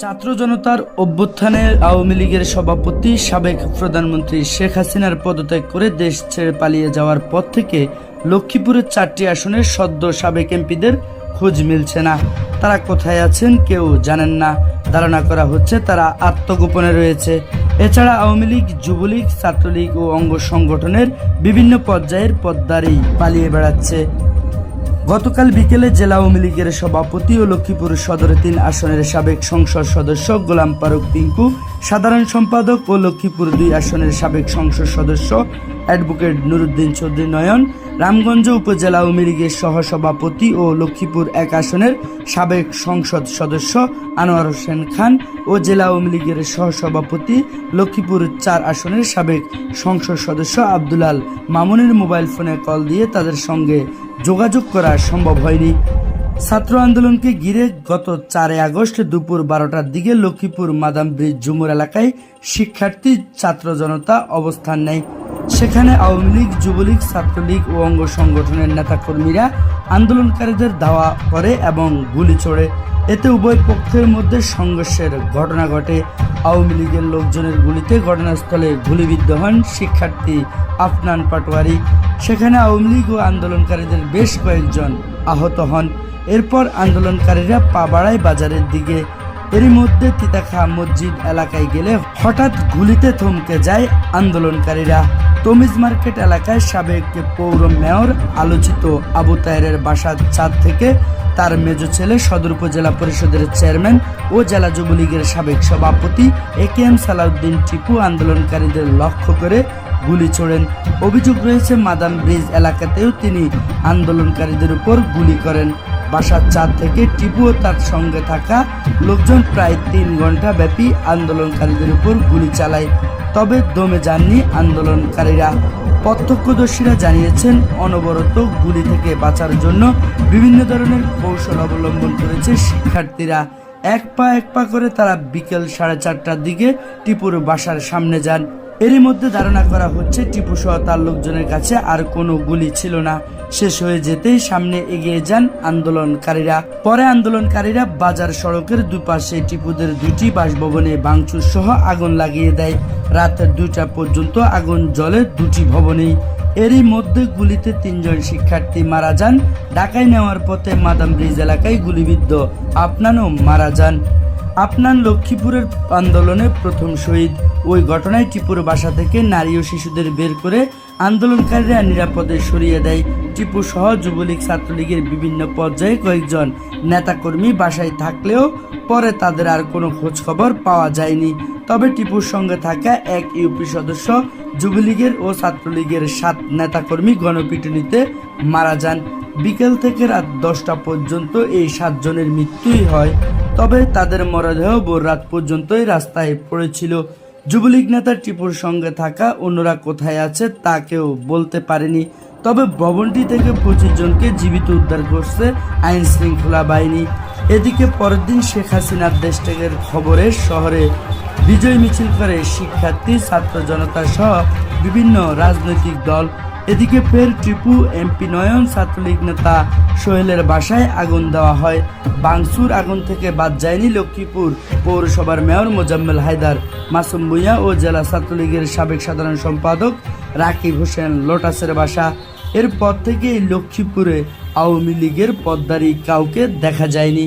ছাত্র জনতার অভ্যুত্থানে আওয়ামী লীগের সভাপতি, সাবেক প্রধানমন্ত্রী শেখ হাসিনার পদত্যাগ করে দেশ ছেড়ে পালিয়ে যাওয়ার পর থেকে লক্ষ্মীপুরের চারটি আসনের সদ্য সাবেক এমপিদের খোঁজ মিলছে না। তারা কোথায় আছেন কেউ জানেন না। ধারণা করা হচ্ছে তারা আত্মগোপনে রয়েছে। এছাড়া আওয়ামী লীগ, যুবলীগ, ছাত্রলীগ ও অঙ্গ সংগঠনের বিভিন্ন পর্যায়ের পদ্মারেই পালিয়ে বেড়াচ্ছে। গতকাল বিকেলে জেলা আওয়ামী লীগের সভাপতি ও লক্ষ্মীপুর সদরের তিন আসনের সাবেক সংসদ সদস্য গোলাম ফারুক পিঙ্কু সাধারণ সম্পাদক ও লক্ষ্মীপুর দুই আসনের সাবেক সংসদ সদস্য অ্যাডভোকেট নুরুদ্দিন চৌধুরী নয়ন রামগঞ্জ উপজেলা আওয়ামী লীগের সহসভাপতি ও লক্ষ্মীপুর এক আসনের সাবেক সংসদ সদস্য আনোয়ার হোসেন খান ও জেলা আওয়ামী লীগের সহসভাপতি লক্ষ্মীপুর চার আসনের সাবেক সংসদ সদস্য আব্দুলাল মামুনের মোবাইল ফোনে কল দিয়ে তাদের সঙ্গে যোগাযোগ করা সম্ভব হয়নি। ছাত্র আন্দোলনকে ঘিরে গত চারই আগস্ট দুপুর বারোটার দিকে লক্ষ্মীপুর মাদাম ব্রিজ জুমুর এলাকায় শিক্ষার্থী ছাত্র জনতা অবস্থান নেয়। সেখানে আওয়ামী লীগ, যুবলীগ, ছাত্রলীগ ও অঙ্গ সংগঠনের নেতাকর্মীরা আন্দোলনকারীদের ধাওয়া করে এবং গুলি ছোড়ে এতে উভয় পক্ষের মধ্যে সংঘর্ষের ঘটনা ঘটে। আওয়ামী লীগের লোকজনের গুলিতে ঘটনাস্থলে গুলিবিদ্ধ হন শিক্ষার্থী আফনান পাটোয়ারি। সেখানে আওয়ামী লীগ ও আন্দোলনকারীদের বেশ কয়েকজন আহত হন। এরপর আন্দোলনকারীরা পা বাড়ায় বাজারের দিকে। এরই মধ্যে তিতাখা মসজিদ এলাকায় গেলে হঠাৎ গুলিতে থমকে যায় আন্দোলনকারীরা। তমিজ মার্কেট এলাকায় সাবেক পৌর মেয়র আলোচিত আবু তাহেরের বাসার ছাদ থেকে তার মেজ ছেলে সদর উপজেলা পরিষদের চেয়ারম্যান ও জেলা যুবলীগের সাবেক সভাপতি A K M Salauddin Tipu আন্দোলনকারীদের লক্ষ্য করে গুলি ছোড়েন। অভিযোগ রয়েছে মাদাম ব্রিজ এলাকাতেও তিনি আন্দোলনকারীদের উপর গুলি করেন। বাসার চাঁদ থেকে টিপু ও তার সঙ্গে থাকা লোকজন প্রায় তিন ঘণ্টা ব্যাপী আন্দোলনকারীদের উপর গুলি চালায়। তবে দমে যাননি আন্দোলনকারীরা। প্রত্যক্ষদর্শীরা জানিয়েছেন, অনবরত গুলি থেকে বাঁচার জন্য বিভিন্ন ধরনের কৌশল অবলম্বন করেছে শিক্ষার্থীরা। এক পা এক পা করে তারা বিকেল সাড়ে চারটার দিকে টিপুর বাসার সামনে যান। এরই মধ্যে ধারণা করা হচ্ছে টিপু সহ তার লোকজনের কাছে আর কোনো গুলি ছিল না। শেষ হয়ে যেতেই সামনে এগিয়ে যান আন্দোলনকারীরা। পরে আন্দোলনকারীরা বাজার সড়কের দুপাশে টিপুদের দুটি বাসভবনে ভাঙচুর সহ আগুন লাগিয়ে দেয়। রাত দুইটা পর্যন্ত আগুন জ্বলে দুটি ভবনেই। এরই মধ্যে গুলিতে তিনজন শিক্ষার্থী মারা যান। ঢাকায় নেওয়ার পথে মাদাম ব্রিজ এলাকায় গুলিবিদ্ধ আপনানও মারা যান। আপনার লক্ষ্মীপুরের আন্দোলনে প্রথম শহীদ। ওই ঘটনায় টিপুর বাসা থেকে নারী ও শিশুদের বের করে আন্দোলনকারীরা নিরাপদে সরিয়ে দেয়। টিপু সহ যুবলীগ ছাত্রলীগের বিভিন্ন পর্যায়ে কয়েকজন নেতাকর্মী বাসায় থাকলেও পরে তাদের আর কোনো খোঁজ খবর পাওয়া যায়নি। তবে টিপুর সঙ্গে থাকা এক ইউপি সদস্য যুবলীগের ও ছাত্রলীগের সাত নেতাকর্মী গণপিটুনিতে মারা যান। বিকেল থেকে রাত দশটা পর্যন্ত এই সাতজনের মৃত্যুই হয়। তবে তাদের মরদেহ ভোর রাত পর্যন্তই রাস্তায় পড়েছিল। যুবলীগ নেতা টিপুর সঙ্গে থাকা অন্যরা কোথায় আছে তা কেউ বলতে পারেনি। তবে ভবনটি থেকে পঁচিশ জনকে জীবিত উদ্ধার করছে আইন শৃঙ্খলা বাহিনী। এদিকে পরের দিন শেখ হাসিনার দেশ ত্যাগের খবরে শহরে বিজয় মিছিল করে শিক্ষার্থী, ছাত্র জনতা সহ বিভিন্ন রাজনৈতিক দল এদিকে ফের টিপু, এমপি নয়ন, ছাত্রলীগ নেতা সোহেলের বাসায় আগুন দেওয়া হয়। বাংসুর আগুন থেকে বাদ যায়নি লক্ষ্মীপুর পৌরসভার মেয়র মোজাম্মেল হায়দার। মাসুম ভুঁইয়া ও জেলা ছাত্রলীগের সাবেক সাধারণ সম্পাদক রাকিব হোসেন লোটাসের বাসা। এরপর থেকেই লক্ষ্মীপুরে আওয়ামী লীগের পদ্মারি কাউকে দেখা যায়নি।